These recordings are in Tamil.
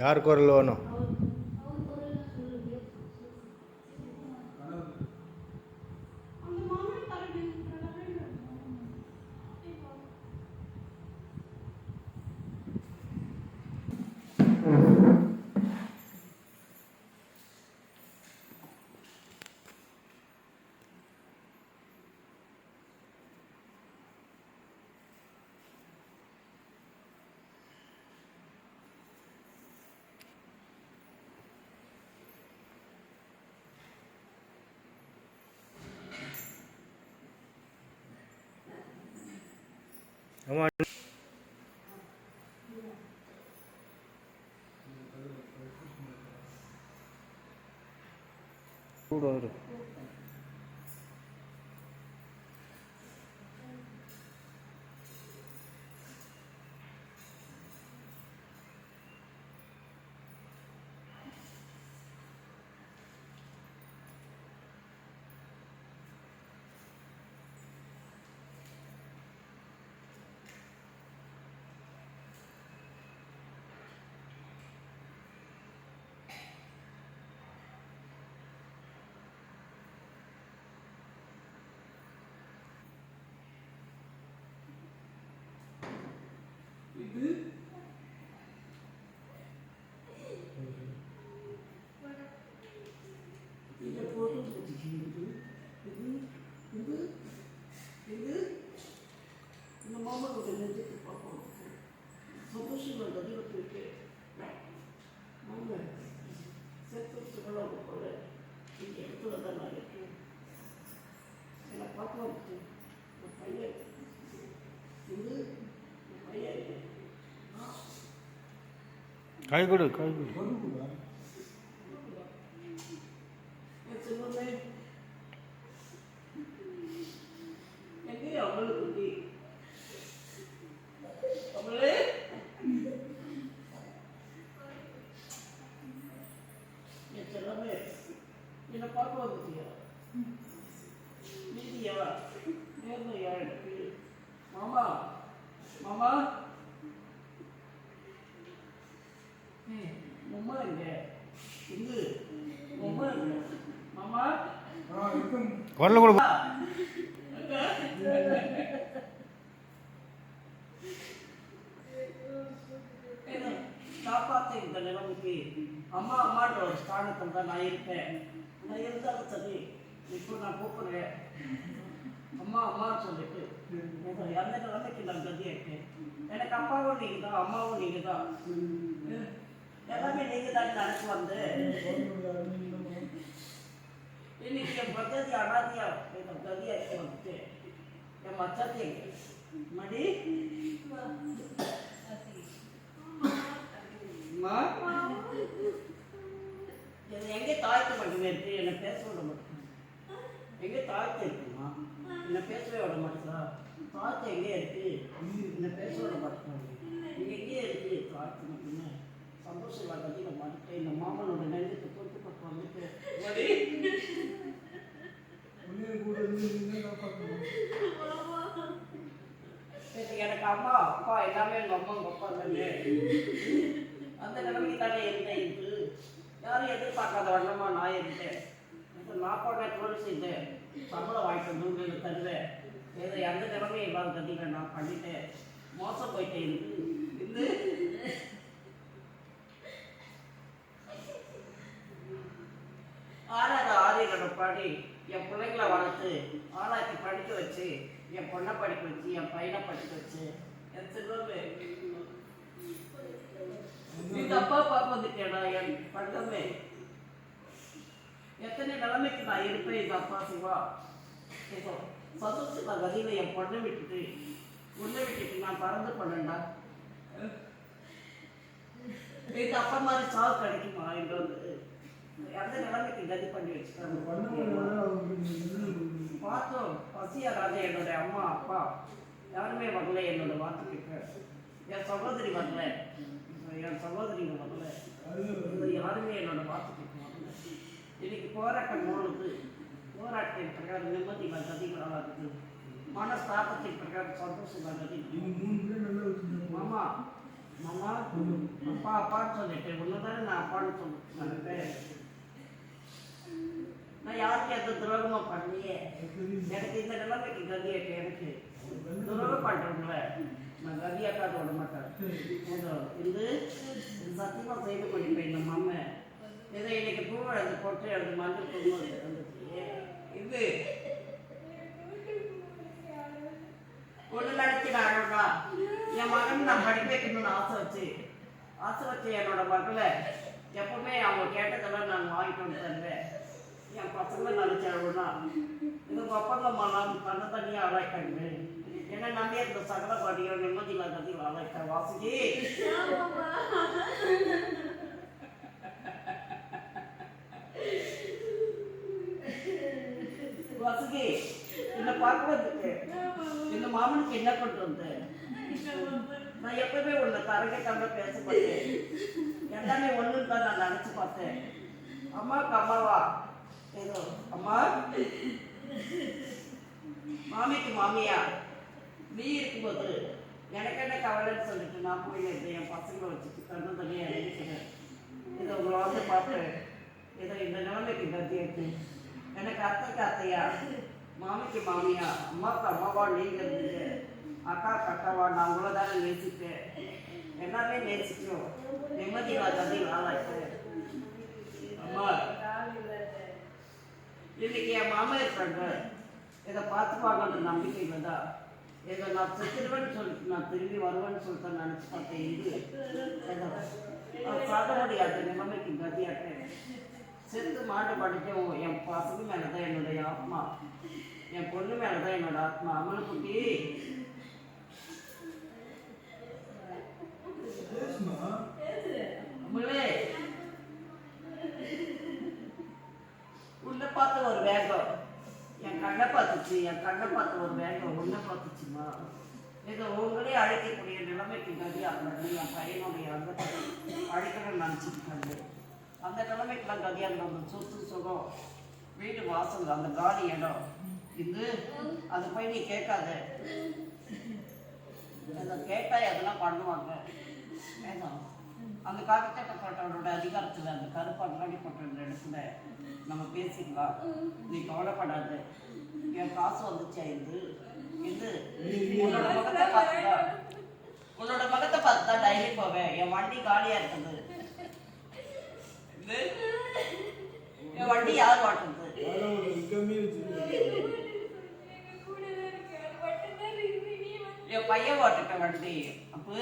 யாருக்கு ஒரு ஆமாம் கூட இது இது இது இந்த மாமா கூட நெஞ்சுக்கு பார்ப்போம் சந்தோஷமாக கதிவத்திற்கு மாமா செத்து சுகலாம் போல இந்த இடத்துல தான் நான் இருக்கேன் என்னை வந்து என் பையன் இது என் பையன் கை கொடு கை கொடு என் செல்வமே எங்கே அவளு குட்டி அவளே என் செல்லமே என்னை பார்க்க வந்துட்டியா நீதியா நேர்மையா எனக்கு மாமா மாமா ஏய், உம்மா எங்க இங்கு உம்மா எங்க மாமா குரல் கொடு என்ன காப்பாற்ற இந்த நிலைமைக்கு அம்மா அம்மான்ற ஒரு ஸ்தானத்தில் தான் நான் இருப்பேன். நான் இருந்தாலும் சரி இப்போ நான் கூப்பிடுறேன். அம்மா அம்மான்னு சொல்லிட்டு எனக்கு எந்த நிலைமைக்கு நான் கதியாக இருக்கேன் எனக்கு அப்பாவும் நீங்கள் தான் அம்மாவும் நீங்கள் தான் எல்லாமே நீங்கள் தான் நினச்சி வந்து இன்னைக்கு என் பக்கத்து அனாதியா என் இருக்க வந்துட்டு. என் மச்சத்தை மடி எங்கே தாழ்த்த மாட்டேங்க இருக்கு என்னை பேச விட மாட்டேங்க. எங்கே தாழ்த்த இருக்குமா? என்னை பேசவே விட மாட்டேங்களா? தாழ்த்த எங்கே இருக்கு? என்னை பேச விட மாட்டேங்க இங்கே எங்கே இருக்கு தாழ்த்த மட்டுமே சந்தோஷம் வாங்கி நான் மாட்டேன் இந்த மாமனோட நெஞ்சுக்கு போட்டு பட்டு வந்துட்டு வடி. சரி, எனக்கு அம்மா அப்பா எல்லாமே எங்கள் அம்மா எங்கள் அப்பா தானே. அந்த நிலைமைக்கு தானே இருந்தேன் இது யாரும் எதிர்பார்க்காத வண்ணமா நான் இருந்தேன். இப்போ நான் போன தொழில் செய்தேன். சம்பளம் வாங்கிட்டு வந்து உங்களுக்கு தருவேன். ஏதோ எந்த நிலைமையும் இல்லாத கட்டிக்க நான் பண்ணிட்டேன். மோசம் போயிட்டேன் இருக்கு இது ஆறாவது ஆரியரோட பாடி என் பிள்ளைங்களை வளர்த்து ஆளாக்கி படிக்க வச்சு என் பொண்ணை படிக்க வச்சு என் பையனை படிக்க வச்சு நீ தப்பா பார்க்க வந்துட்டேடா என் பண்டமே எத்தனை நிலைமைக்கு நான் இருப்பேன் எங்க அப்பா சிவா ஏதோ சந்தோஷம் நான் என் பொண்ணை விட்டுட்டு உன்னை விட்டுட்டு நான் பறந்து பண்ணேன்டா எங்க அப்பா மாதிரி சாவு கிடைக்குமா எங்க வந்து எந்த நிலைமைக்கு கதி பண்ணி வச்சுட்டாங்க பார்த்தோம் பசியா ராஜா என்னோட அம்மா அப்பா யாருமே வரல என்னோட கேட்க என் சகோதரி வரல. என் சகோதரிங்க வரல. இது யாருமே என்னோட கேட்க வரல. இன்னைக்கு போராட்டம் போனது போராட்டத்தின் பிரகாரம் நிம்மதி வந்தது வராது மனஸ்தாபத்தின் பிரகாரம் சந்தோஷம் வந்தது. மாமா மாமா அப்பா அப்பான்னு சொல்லிட்டேன். ஒன்று தானே நான் அப்பான்னு சொன்னேன். யாருக்கு எந்த துரோகமும் பண்ணலையே. எனக்கு இந்த நிலைமைக்கு கதியாட்டு எனக்கு. துரோகம் பண்ணுறவங்கள நான் கதியாக்காத விட மாட்டேன். ஏதோ இது சத்தியமா செய்து கொண்டிருப்பேன் இந்த மாமா ஏதோ இன்னைக்கு பூ அது போட்டு எழுந்து மஞ்சள் பொண்ணு இது. ஒன்று நினைச்சு நான் அழகா என் மகன் நான் படிக்க வைக்கணும்னு ஆசை வச்சு. ஆசை வச்சு என்னோட மகளை எப்பவுமே அவங்க கேட்டதெல்லாம் நான் வாங்கிட்டு வந்து தருவேன். என் பசங்க நினைச்ச அழுகுனா இது ஒப்பந்தம்மா நான் தன்னை தனியாக ஆளாயிட்டாங்க ஏன்னா நம்பி இந்த சகல பாடியோ நிம்மதியில் கதி ஆளாயிட்டேன் வாசுகி? வாசுகி என்னை பார்க்கறதுக்கு? இந்த மாமனுக்கு என்ன கொண்டு வந்த? நான் எப்பவுமே உன்னை தரகட்டாம பேச மாட்டேன் எல்லாமே ஒன்று தான் நான் நினச்சி பார்த்தேன். அம்மாவுக்கு அம்மாவா? ஏதோ அம்மா? மாமிக்கு மாமியா? நீ இருக்கும்போது எனக்கு என்ன கவலைன்னு சொல்லிட்டு நான் போய் இருந்தேன் என் பசங்களை வச்சுட்டு கண்ணு தனியாக இறங்கிக்கிறேன் இதை உங்களை வந்து பார்த்து ஏதோ இந்த நிலைமைக்கு கத்தி எடுத்து எனக்கு அத்தைக்கு அத்தையா? மாமிக்கு மாமியா? அம்மாவுக்கு அம்மாவா? நீங்க இருந்தீங்க. அக்காவுக்கு அக்காவா நான் உங்களை தானே நேசிப்பேன். எல்லாமே நேசிக்கும் நிம்மதி நான் கதை நாளாயிட்டேன் அம்மா இன்னைக்கு என் மாமா இருக்காங்க. இதை பார்த்துப்பாங்கன்ற நம்பிக்கை வந்தா இதை நான் செத்துடுவேன்னு சொல்லிட்டு நான் திரும்பி வருவேன்னு சொல்லிட்டு நினச்சி பார்த்தேன். இது ஏதோ. சாத முடியாது நிலைமைக்கு கதியாட்டேன் செத்து மாட்டு படிக்கும் என் பசங்க மேலே தான் என்னுடைய ஆத்மா. என் பொண்ணு மேலே தான் என்னோட ஆத்மா. அம்மனை குட்டி அம்மளே உன்னை பார்த்த ஒரு வேகம் என் கண்ணை பார்த்துச்சு என் கண்ணை பார்த்த ஒரு வேகம் ஒன்றை பார்த்துச்சுமா? இதை உங்களே அழைக்கக்கூடிய நிலைமைக்கு கதி அப்படின்னு என் பையனுடைய அந்த அழைக்கணும்னு நினச்சிருக்காங்க அந்த நிலைமைக்கெல்லாம் கதியாக சொத்து சுகம் வீடு வாசல் அந்த காலி இடம். இது அது போய் நீ கேட்காத. அதை கேட்டால் எதெல்லாம் பண்ணுவாங்க. வேதம் அந்த காக்கச்சட்டப்பட்டவரோட அதிகாரத்தில் அந்த கருப்பு அங்காடிப்பட்ட இடத்துல நம்ம பேசிக்கலாம். நீ கவலைப்படாத. என் காசு வந்துச்சா இது? இது உன்னோட முகத்தை பார்த்துதா உன்னோட முகத்தை பார்த்து தான் டைலி போவேன். என் வண்டி காலியா இருக்குது. என் வண்டி யார் ஓட்டுறது? என் பையன் ஓட்டுட்ட வண்டி. அப்போ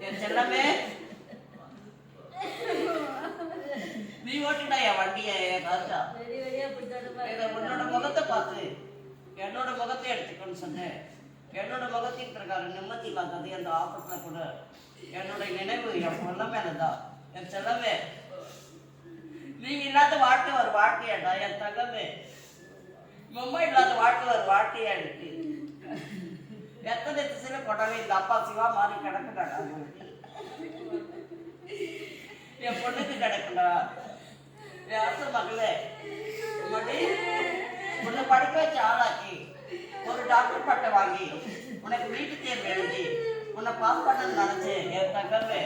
என் செல்லமே நீ ஓட்டுடா என் வண்டியை என் இதை உன்னோட முகத்தை பார்த்து. என்னோட முகத்தை எடுத்துக்கணும்னு சொன்னேன். என்னோட முகத்தின் பிரகாரம் நிம்மதி இல்லாதது அந்த ஆபத்துல கூட. என்னோட நினைவு என் பொண்ண மேலதான். என் செல்லமே. நீங்க இல்லாத வாழ்க்கை ஒரு வாழ்க்கையாடா என் தங்கமே. மம்மா இல்லாத வாழ்க்கை ஒரு வாழ்க்கையா இருக்கு. எத்தனை திசையில கொடவே இந்த அப்பா சிவா மாதிரி கிடக்குடாடா என் பொண்ணுக்கு கிடக்குடா. என் ஆசை மகளே உன்னை படிக்க வச்சு ஆளாக்கி ஒரு டாக்டர் பட்டை வாங்கி உனக்கு வீட்டு தேர்வு எழுதி உன்னை பாஸ் பண்ணணும்னு நினைச்சேன் என் தங்கமே.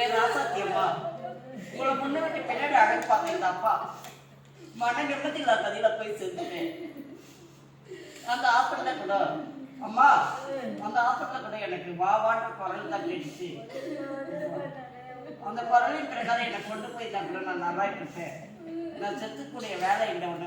என் ராசாத்தியம்மா உங்களை முன்னாடி விட்டு பின்னாடி அழகு இந்த அப்பா. மன நிம்மதி இல்லாத போய் சேர்ந்துட்டேன். அந்த ஆப்பிள்ல கூட அம்மா அந்த ஆப்பிள்ல கூட எனக்கு வாவான்ற குரல் தான் கேட்டுச்சு. அந்த குரலின் பிரகாரம் என்னை கொண்டு போய் தான் கூட நான் நல்லா இருப்பேன். நான் செத்துக்கூடிய வேலை இல்லை உன்னை